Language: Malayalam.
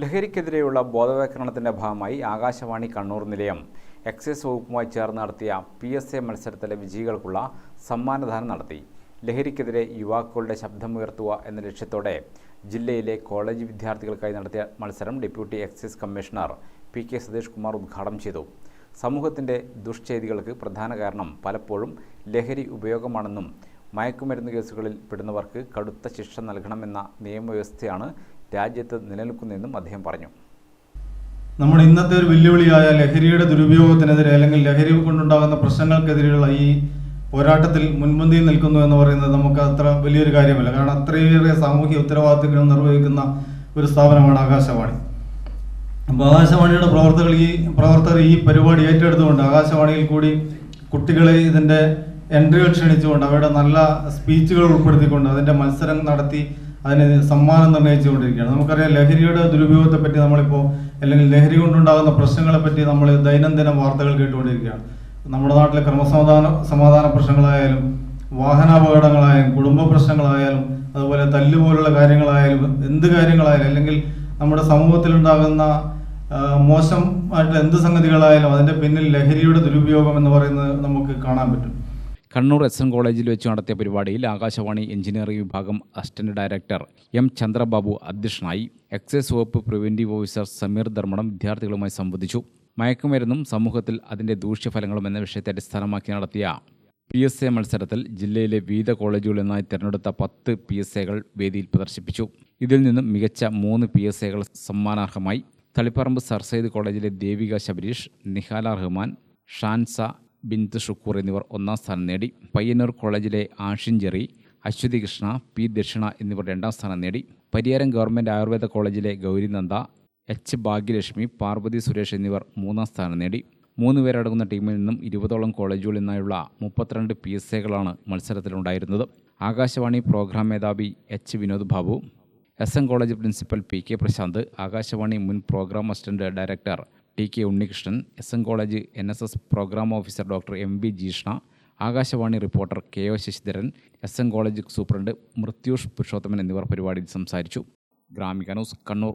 ലഹരിക്കെതിരെയുള്ള ബോധവൽക്കരണത്തിന്റെ ഭാഗമായി ആകാശവാണി കണ്ണൂർ നിലയം എക്സൈസ് വകുപ്പുമായി ചേർന്ന് നടത്തിയ പി എസ് എ മത്സരത്തിലെ വിജയികൾക്കുള്ള സമ്മാനദാനം നടത്തി. ലഹരിക്കെതിരെ യുവാക്കളുടെ ശബ്ദമുയർത്തുക എന്ന ലക്ഷ്യത്തോടെ ജില്ലയിലെ കോളേജ് വിദ്യാർത്ഥികൾക്കായി നടത്തിയ മത്സരം deputy excise commissioner P K Satheesh Kumar ഉദ്ഘാടനം ചെയ്തു. സമൂഹത്തിന്റെ ദുഷ്ചെയ്തികൾക്ക് പ്രധാന കാരണം പലപ്പോഴും ലഹരി ഉപയോഗമാണെന്നും മയക്കുമരുന്ന് കേസുകളിൽ പെടുന്നവർക്ക് കടുത്ത ശിക്ഷ നൽകണമെന്ന നിയമവ്യവസ്ഥയാണ് രാജ്യത്ത് നിലനിൽക്കുന്നതെന്നും അദ്ദേഹം പറഞ്ഞു. നമ്മുടെ ഇന്നത്തെ ഒരു വെല്ലുവിളിയായ ലഹരിയുടെ ദുരുപയോഗത്തിനെതിരെ അല്ലെങ്കിൽ ലഹരി കൊണ്ടുണ്ടാകുന്ന പ്രശ്നങ്ങൾക്കെതിരെയുള്ള ഈ പോരാട്ടത്തിൽ മുൻപന്തിയിൽ നിൽക്കുന്നു എന്ന് പറയുന്നത് നമുക്ക് അത്ര വലിയൊരു കാര്യമല്ല. കാരണം അത്രയേറെ സാമൂഹ്യ ഉത്തരവാദിത്തങ്ങൾ നിർവഹിക്കുന്ന ഒരു സ്ഥാപനമാണ് ആകാശവാണി. അപ്പോൾ ആകാശവാണിയുടെ പ്രവർത്തകർ ഈ പ്രവർത്തകർ ഈ പരിപാടി ഏറ്റെടുത്തുകൊണ്ട് ആകാശവാണിയിൽ കൂടി കുട്ടികളെ ഇതിന്റെ എൻട്രികൾ ക്ഷണിച്ചുകൊണ്ട് അവരുടെ നല്ല സ്പീച്ചുകൾ ഉൾപ്പെടുത്തിക്കൊണ്ട് അതിന്റെ മത്സരം നടത്തി അതിന് സമ്മാനം നിർണയിച്ചുകൊണ്ടിരിക്കുകയാണ് നമുക്കറിയാം ലഹരിയുടെ ദുരുപയോഗത്തെ പറ്റി നമ്മളിപ്പോൾ അല്ലെങ്കിൽ ലഹരി കൊണ്ടുണ്ടാകുന്ന പ്രശ്നങ്ങളെ പറ്റി നമ്മൾ ദൈനംദിന വാർത്തകൾ കേട്ടുകൊണ്ടിരിക്കുകയാണ്. നമ്മുടെ നാട്ടിലെ ക്രമസമാധാന സമാധാന പ്രശ്നങ്ങളായാലും വാഹനാപകടങ്ങളായാലും കുടുംബ പ്രശ്നങ്ങളായാലും അതുപോലെ തല്ല് തല്ലുപോലുള്ള കാര്യങ്ങളായാലും എന്ത് കാര്യങ്ങളായാലും അല്ലെങ്കിൽ നമ്മുടെ സമൂഹത്തിലുണ്ടാകുന്ന മോശം മോശമായിട്ടുള്ള എന്ത് സംഗതികളായാലും അതിന്റെ പിന്നിൽ ലഹരിയുടെ ദുരുപയോഗം എന്ന് പറയുന്നത് നമുക്ക് കാണാൻ പറ്റും. കണ്ണൂർ എസ് എൻ കോളേജിൽ വെച്ച് നടത്തിയ പരിപാടിയിൽ ആകാശവാണി എഞ്ചിനീയറിംഗ് വിഭാഗം അസിസ്റ്റന്റ് ഡയറക്ടർ എം ചന്ദ്രബാബു അധ്യക്ഷനായി എക്സൈസ് വകുപ്പ് പ്രിവന്റീവ് ഓഫീസർ സമീർ ധർമ്മടം വിദ്യാർത്ഥികളുമായി സംവദിച്ചു. മയക്കുമരുന്നും സമൂഹത്തിൽ അതിന്റെ ദൂഷ്യഫലങ്ങളും എന്ന വിഷയത്തെ അടിസ്ഥാനമാക്കി നടത്തിയ പി എസ് എ മത്സരത്തിൽ ജില്ലയിലെ വിവിധ കോളേജുകളിൽ നിന്നായി തിരഞ്ഞെടുത്ത പത്ത് പി എസ് എകൾ വേദിയിൽ പ്രദർശിപ്പിച്ചു. ഇതിൽ നിന്നും മികച്ച മൂന്ന് പി എസ് എകൾ സമ്മാനാർഹമായി തളിപ്പറമ്പ് സർ കോളേജിലെ ദേവിക ശബരീഷ് നിഹാല റഹ്മാൻ ഷാൻസ ബിന്ദു ഷുക്കൂർ എന്നിവർ ഒന്നാം സ്ഥാനം നേടി. പയ്യന്നൂർ കോളേജിലെ ആഷിൻ ജെറി അശ്വതി കൃഷ്ണ പി ദക്ഷിണ എന്നിവർ രണ്ടാം സ്ഥാനം നേടി. പരിയാരം ഗവൺമെന്റ് ആയുർവേദ കോളേജിലെ ഗൗരിനന്ദ എച്ച് ഭാഗ്യലക്ഷ്മി പാർവതി സുരേഷ് എന്നിവർ മൂന്നാം സ്ഥാനം നേടി. മൂന്ന് പേരടങ്ങുന്ന ടീമിൽ നിന്നും ഇരുപതോളം കോളേജുകളിൽ നിന്നായുള്ള മുപ്പത്തിരണ്ട് പി എസ് എകളാണ് മത്സരത്തിലുണ്ടായിരുന്നത്. ആകാശവാണി പ്രോഗ്രാം മേധാവി H Vinod Babu S N college principal P K Prasanth Akashvani മുൻ programme assistant director T K Unnikrishnan S N college N S S programme officer doctor M V Jeeshna Akashvani reporter K O Sasidharan S N college superintendent Mrithyush Purushothaman എന്നിവർ പരിപാടിയിൽ സംസാരിച്ചു. ഗ്രാമിക ന്യൂസ് കണ്ണൂർ.